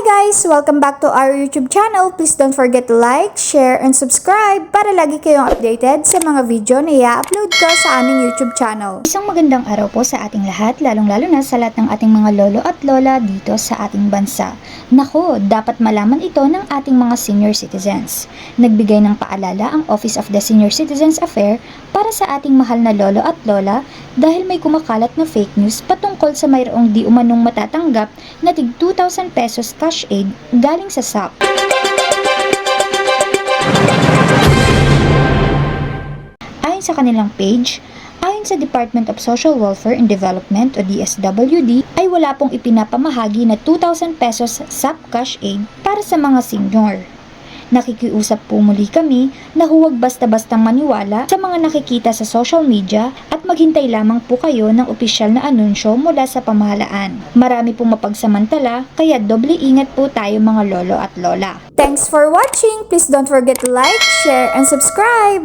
guys! Welcome back to our YouTube channel. Please don't forget to like, share, and subscribe para lagi kayong updated sa mga video na i-upload ko sa aming YouTube channel. Isang magandang araw po sa ating lahat, lalong-lalo na sa lahat ng ating mga lolo at lola dito sa ating bansa. Nako, dapat malaman ito ng ating mga senior citizens. Nagbigay ng paalala ang Office of the Senior Citizens Affair para sa ating mahal na lolo at lola dahil may kumakalat na fake news patungkol sa mayroong di umanong matatanggap na tig 2,000 pesos cash aid galing sa SAP. Ayon sa kanilang page, ayon sa Department of Social Welfare and Development o DSWD, ay wala pong ipinapamahagi na 2,000 pesos SAP cash aid para sa mga senior. Nakikiusap po muli kami na huwag basta-bastang maniwala sa mga nakikita sa social media at maghintay lamang po kayo ng opisyal na anunsyo mula sa pamahalaan. Marami pong mapagsamantala kaya doble ingat po tayo mga lolo at lola. Thanks for watching! Please don't forget to like, share, and subscribe!